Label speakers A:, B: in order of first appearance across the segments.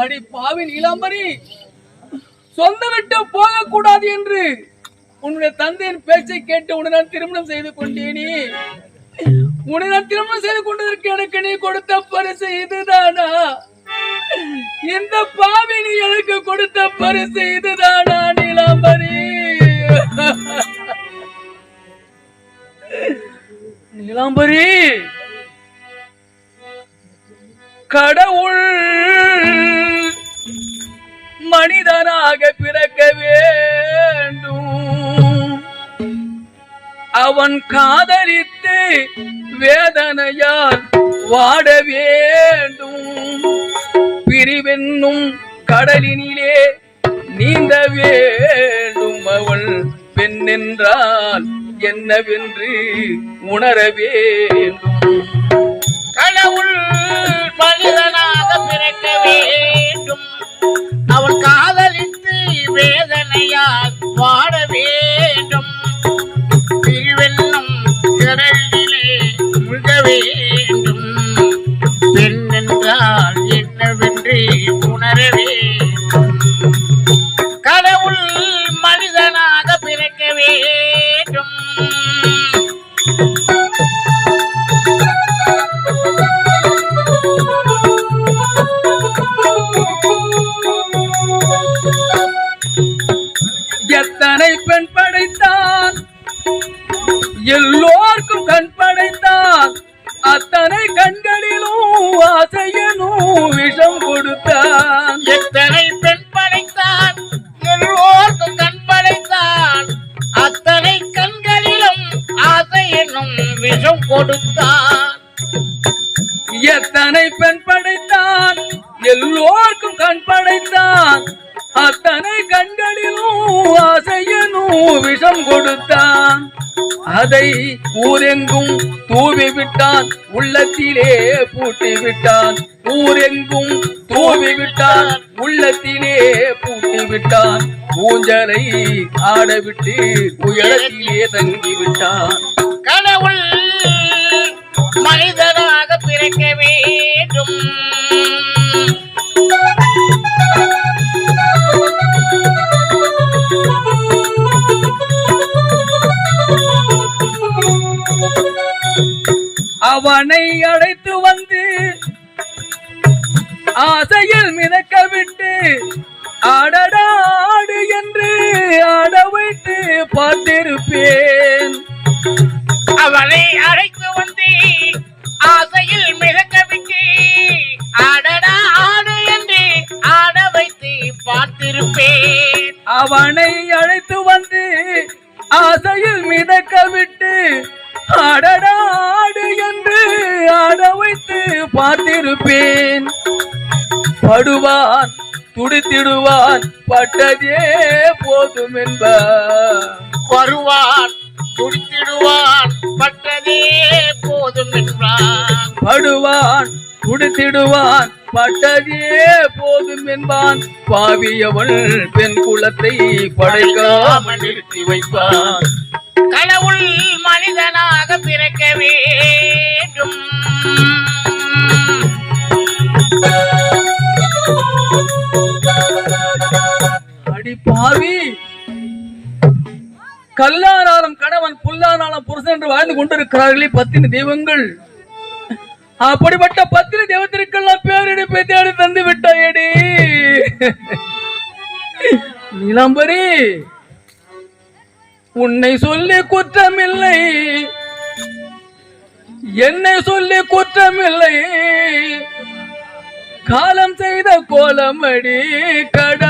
A: அடி பாவி நீலாம்பரி. சொந்த விட்டு போகக்கூடாது என்று உன்னுடைய தந்தையின் பேச்சை கேட்டு உன்னை திருமணம் செய்து கொண்டேனே. உன்னை நான் திருமணம் செய்து கொண்டதற்கு எனக்கு நீ கொடுத்த பரிசு இதுதானா? இந்த பாவி நீ எனக்கு கொடுத்த பரிசு இதுதானா நீலாம்பரி? நீலாம்பரி கடவுள் மனிதனாக பிறக்க வேண்டும். அவன் காதலித்து வேதனையால் வாட வேண்டும். பிரிவென்னும் கடலினிலே நீந்த வேண்டும். அவள் பெண்ணென்றால் என்னவென்று உணர வேண்டும். எத்தனை பெண் படைத்தான் எல்லோர்க்கும் கண் படைத்தான் அத்தனை கண்களிலும் ஆசையனும் விஷம் கொடுத்தான்
B: எத்தனை பெண் படைத்தான் எல்லோருக்கும் கண் படைத்தான் அத்தனை கண்களிலும் ஆசை என்னும் விஷம் கொடுத்தான்
A: எத்தனை பெண் படைத்தான் எல்லோர்க்கும் கண் படைத்தான் அத்தனை கண்களிலும் ஆசையனும் விஷம் கொடுத்தான். அதை ஊரெங்கும் தூவி விட்டான். உள்ளத்திலே பூட்டி விட்டான். ஊரெங்கும் தூவி விட்டான். உள்ளத்திலே பூட்டி விட்டான். ஊஞ்சலை ஆடவிட்டு உயரத்திலே தங்கி விட்டான்.
B: கடவுள் மனிதனாக பிறக்க வேண்டும்.
A: அழைத்து ஆசையில் மிதக்க விட்டு ஆடடா ஆடு என்று ஆட வைத்து பார்த்திருப்பேன்.
B: அவளை அழைத்து வந்து ஆசையில் மிதக்க விட்டு ஆடடா ஆடு என்று ஆட வைத்து பார்த்திருப்பேன்.
A: அவனை அழைத்து வந்து ஆசையில் மிதக்க விட்டு ஆடடா ஆடு என்று ஆட பார்த்திருப்பேன் படுவான் துடித்திடுவான் பட்டதே போதும் என்பார்
B: வருவான் துடித்திடுவான் பட்டதே போதும் என்றான்
A: படுவான் குடித்திடுவான் பட்டதே போதும் என்பான் பாவியவள் பெண் குலத்தை படைக்காமல் நிறுத்தி வைப்பான்.
B: கடவுள் மனிதனாக பிறக்க
A: கல்லானாலும் கணவன் புல்லானாலும் புருஷன் என்று வாழ்ந்து கொண்டிருக்கிறார்களே பத்தினி தெய்வங்கள். அப்படிப்பட்ட பத்தினி தெய்வத்திற்கெல்லாம் பேரிடிப்பை தேடி தந்து விட்டாயடி. நீலாம்பரி உன்னை சொல்லி குற்றமில்லை. என்னை சொல்லி குற்றமில்லை. காலம் செய்த கோலமடி கடவுள்.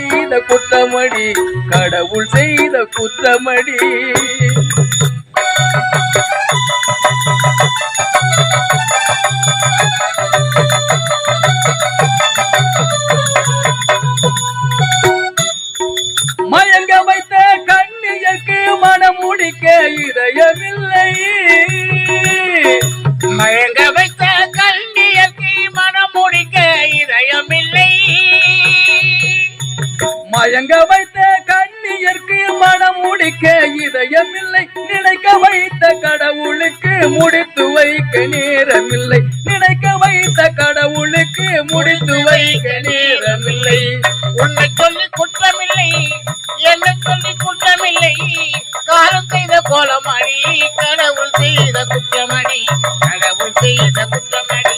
A: செய்த குத்தமடி கடவுள் செய்த குத்தமடி முடித்து வைக்க நேரமில்லை.
B: உன்னை சொல்லி குற்றமில்லை என்ன சொல்லி குற்றமில்லை. காலம் செய்த கோலமடி கடவுள் செய்த குற்றமடி கடவுள் செய்த குற்றமடி.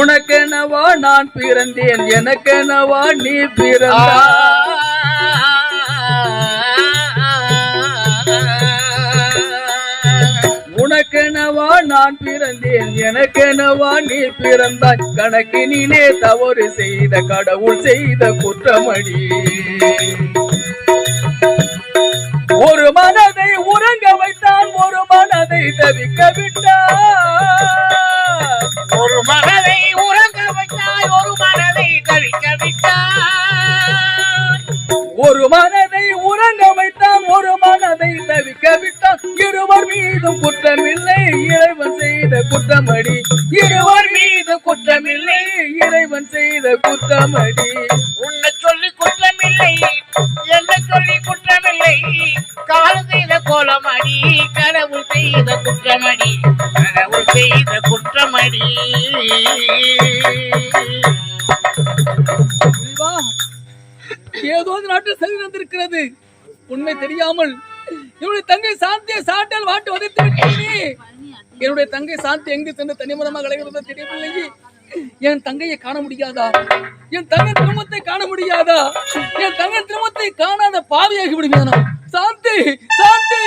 A: உனக்கெனவா நான் பிறந்தேன் எனக்கெனவா நீ பிறந்தா நான் பிறந்தேன் எனக்கெனவா நீ பிறந்தாய். கணக்கினிலே தவறு செய்த கடவுள் செய்த குற்றமடி. ஒரு மனதை உறங்க வைத்தான் ஒரு மனதை தவிக்க விட்டான்
B: ஒரு மனதை
A: குற்றமடி
B: உன்னை சொல்லி குற்றமில்லை என்ன சொல்லி குற்றமில்லை. காலம் செய்த கோலமடி கடவுள் செய்த குற்றமடி கடவுள் செய்த குற்றமடி.
A: வா ஏதோ நாட்டில் சரி நடந்திருக்கிறது உண்மை தெரியாமல் என்னுடைய தங்கை சாந்தியை சாட்டால் வாட்டு வதைத்து விட்டேனே. என்னுடைய தங்கை சாந்தி எங்கு சென்று தனிமரமாக கலைகிறதோ தெரியவில்லை என் தங்கையை காண முடியாதா? என் தங்க திருமத்தை காண முடியாதா? என் தங்க திருமத்தை காணாத பாவியாகி விடுவேனா? சாந்தி சாந்தி!